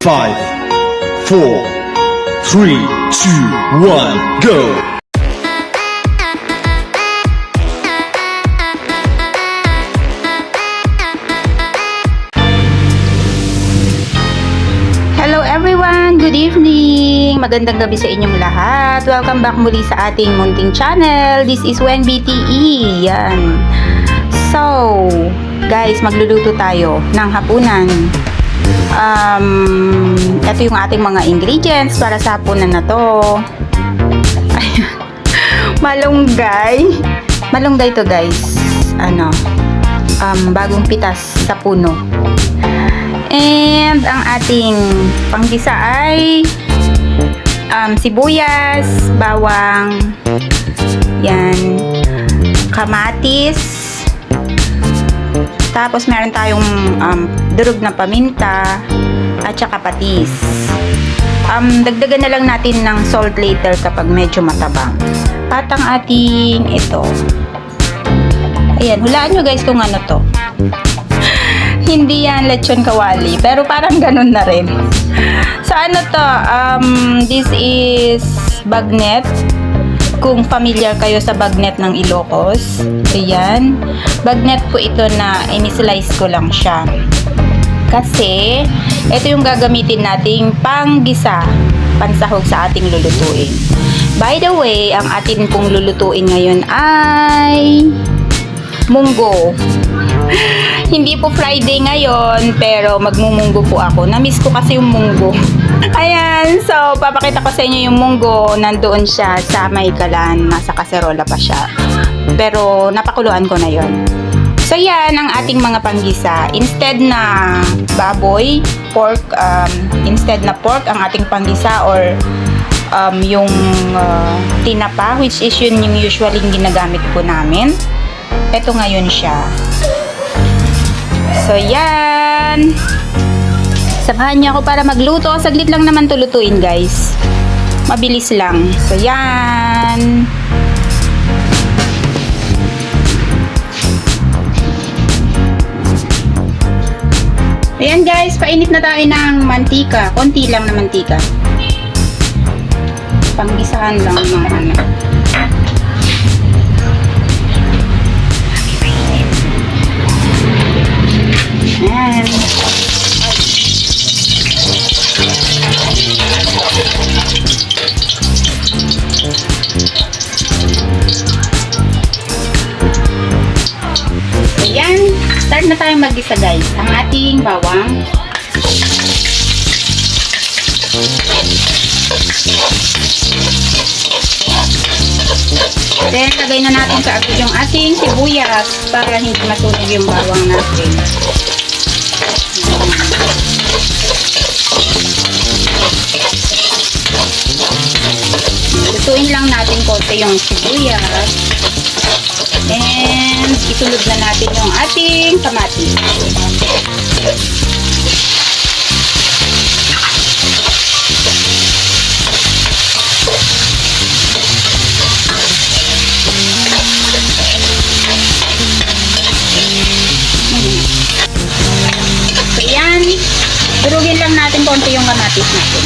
Five, four, three, two, one, go! Hello everyone! Good evening! Magandang gabi sa inyong lahat. Welcome back muli sa ating munting channel. This is Wen BTE. Yan. So, guys, magluluto tayo ng hapunan. Um, ito yung ating mga ingredients para sa hapunan na to. Ayan. Malunggay. Malunggay to guys. Ano, um, bagong pitas sa puno. And ang ating panggisa ay um, sibuyas, bawang, yan, kamatis, tapos meron tayong um, durog na paminta, at saka patis. Um, dagdagan na lang natin ng salt later kapag medyo matabang. At ang ating ito. Ayan, hulaan nyo guys kung ano to. Hindi yan lechon kawali, pero parang ganun na rin. So ano to, um, this is bagnet. Kung familiar kayo sa bagnet ng Ilocos, ayan. Bagnet po ito na inislice ko lang siya. Kasi, ito yung gagamitin nating panggisa, pansahog sa ating lulutuin. By the way, ang atin pong lulutuin ngayon ay munggo. Hindi po Friday ngayon, pero magmumunggo po ako. Namiss ko kasi yung munggo. Ayan, so papakita ko sa inyo yung munggo. Nandoon siya sa may kalan. Nasa kaserola pa siya. Pero napakuluan ko na yon. So yan ang ating mga panggisa. Instead na baboy, pork, um, instead na pork ang ating panggisa or um, yung uh, tinapa, which is yun yung usually ginagamit po namin. Ito ngayon siya. So, yan. Samahan niyo ako para magluto. Saglit lang naman tulutuin, guys. Mabilis lang. So, yan. Ayan guys, painit na tayo ng mantika. Konti lang na mantika. Panggisahan lang ng ano. Ayan. Start na tayong mag-isa guys. Ang ating bawang. Then, lagay na natin sa agad yung ating sibuyas para hindi masunog yung bawang natin. Lutuin lang natin konti yung sibuyas. And isunod na natin yung ating kamatis. So yan, durugin lang natin konti yung kamatis natin.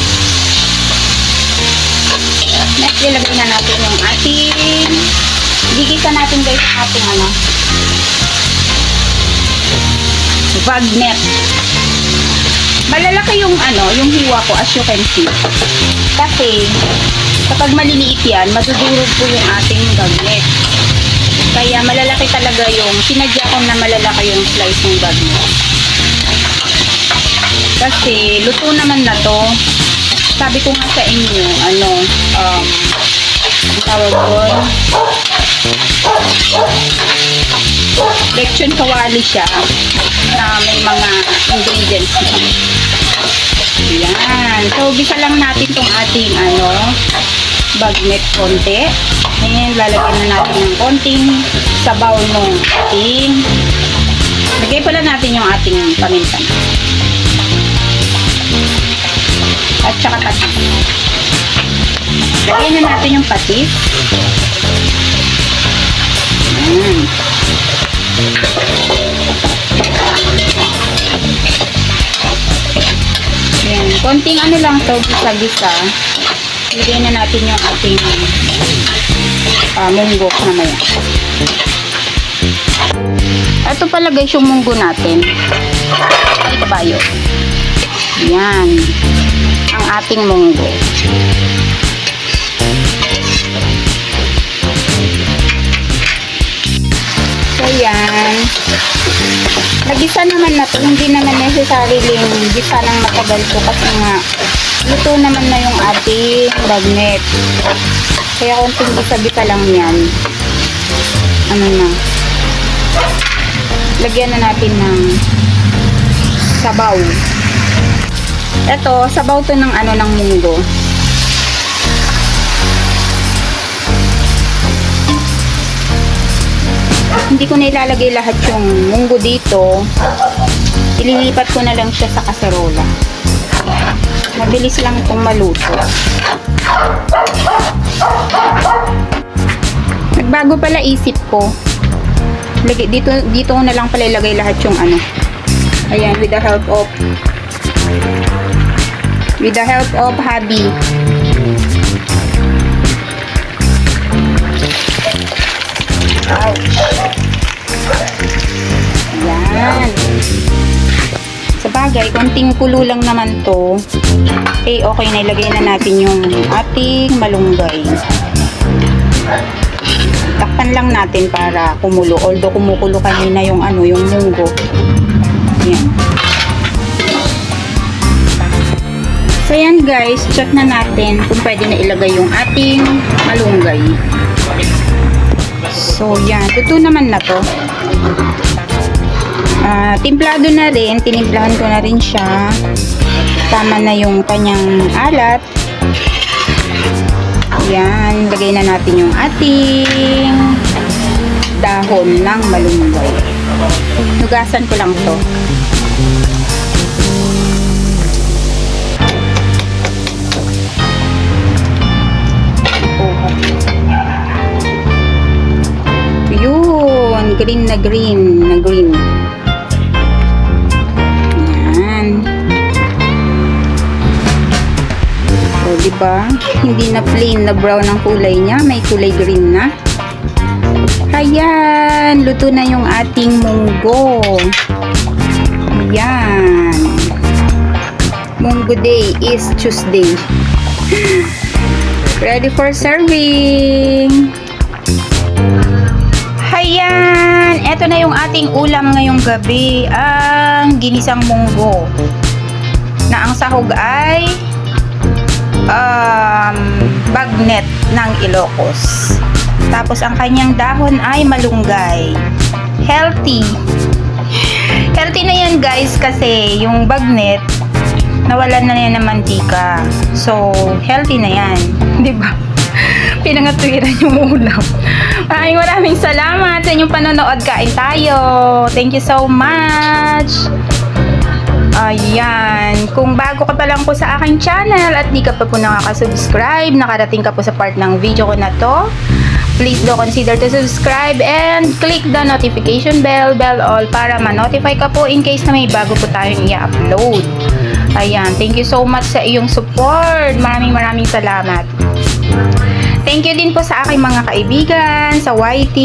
Next, ilagay na natin yung ating gigisa natin guys ang ating ano bagnet. Malalaki yung ano, yung hiwa ko as you can see. Kasi kapag maliliit yan, madudurog po yung ating bagnet. Kaya malalaki talaga yung, sinadya ko na malalaki yung slice ng bagnet. Kasi luto naman na to. Sabi ko nga sa inyo, ano, um, tawag doon, lechon kawali siya na may mga ingredients na. Yan. So, bisa lang natin tong ating ano, bagnet konti. Ayan, lalagyan na natin ng konting sabaw ng ating lagay pala natin yung ating paminta. At saka patis. Lagyan na natin yung patis. Ayan. Yan. Konting ano lang to, gisa-gisa. Ilagay na natin yung ating uh, munggo mamaya. Ito pala guys yung munggo natin. Ay, kabayo. Yan. Ang ating munggo. Yan. Nagisa naman na to. Hindi naman necessary yung gisa ng matagal to kasi nga luto naman na yung ating bagnet. Kaya konting gisa-gisa lang yan. Ano na. Lagyan na natin ng sabaw. Ito, sabaw to ng ano ng munggo. Hindi ko na ilalagay lahat yung munggo dito. Ililipat ko na lang siya sa kaserola. Mabilis lang itong maluto. Nagbago pala isip ko. Lagi, dito, dito ko na lang pala ilagay lahat yung ano. Ayan, with the help of with the help of hubby. Ouch. Bagay, konting kulo lang naman to. Eh, okay na ilagay na natin yung ating malunggay. Takpan lang natin para kumulo. Although kumukulo kanina yung ano, yung munggo. Yan. So yan guys, check na natin kung pwede na ilagay yung ating malunggay. So yan, luto naman na to. Ah, timplado na rin, tinimplahan ko na rin siya. Tama na yung kanyang alat. Yan, lagay na natin yung ating dahon ng malunggay. Hugasan ko lang to. Yun, green na green na green. Ba? Hindi na plain na brown ang kulay niya, may kulay green na. Ayan, luto na yung ating munggo. Ayan. Munggo day is Tuesday. Ready for serving. Hayan! Eto na yung ating ulam ngayong gabi. Ang ginisang munggo. Na ang sahog ay um, bagnet ng Ilocos. Tapos ang kanyang dahon ay malunggay. Healthy. Healthy na yan guys kasi yung bagnet nawalan na yan ng mantika. So, healthy na yan. Ba? Pinangatwiran yung ulam. Maraming maraming salamat sa inyong panonood. Kain tayo. Thank you so much. Ayan. Kung bago ka pa lang po sa aking channel at di ka pa po nakaka-subscribe, nakarating ka po sa part ng video ko na to, please do consider to subscribe and click the notification bell, bell all para ma-notify ka po in case na may bago po tayong i-upload. Ayan. Thank you so much sa iyong support. Maraming maraming salamat. Thank you din po sa aking mga kaibigan, sa YT,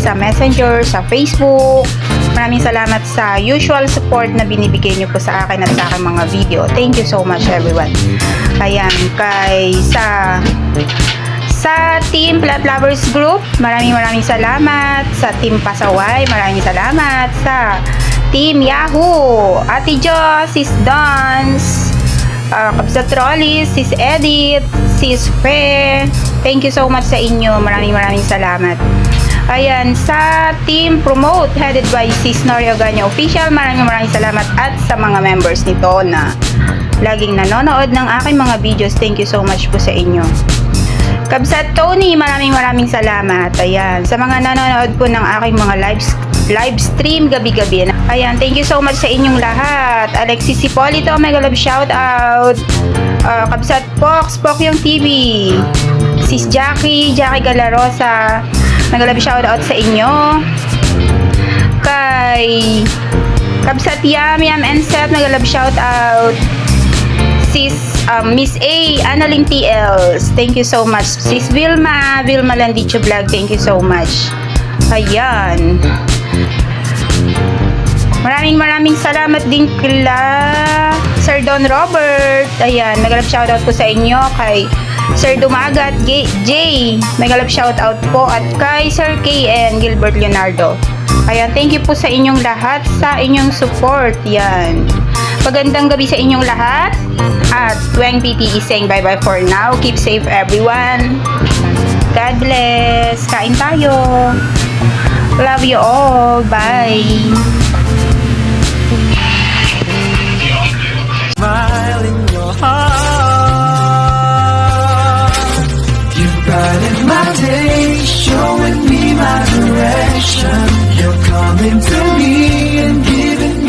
sa Messenger, sa Facebook. Maraming salamat sa usual support na binibigay niyo po sa akin at sa aking mga video. Thank you so much everyone. Ayan, kay sa sa Team Plant Lovers Group, maraming maraming salamat. Sa Team Pasaway, maraming salamat. Sa Team Yahoo, Ate Jo, Sis Dons, uh, Kapsa Trollis, Sis Edith, Sis Fe. Thank you so much sa inyo. Maraming maraming salamat. Ayan, sa Team Promote, headed by Sis Noria Ganya Official, maraming maraming salamat at sa mga members nito na laging nanonood ng aking mga videos. Thank you so much po sa inyo. Kabsat Tony, maraming maraming salamat. Ayan, sa mga nanonood po ng aking mga live live stream gabi-gabi. Ayan, thank you so much sa inyong lahat. Alexis Sipolito, mega love shout out. Uh, Kabsat Pox, Pokyong TV. Sis Jackie, Jackie Galarosa, mega love shout out sa inyo. Kay Kabsat Yam, Yam and Seth, mega love shout out. Sis um, Miss A, Annalyn TLs, thank you so much. Sis Vilma, Vilma Landicho Vlog, thank you so much. Ayan. Maraming maraming salamat din kila Sir Don Robert. Ayan, nagalap shoutout po sa inyo kay Sir Dumagat G- J. Nagalap shoutout po at kay Sir KN Gilbert Leonardo. Ayan, thank you po sa inyong lahat sa inyong support. Yan. Magandang gabi sa inyong lahat. At Weng PT is saying bye-bye for now. Keep safe everyone. God bless. Kain tayo. Love you all. Bye. showing me my direction. You're coming to me and giving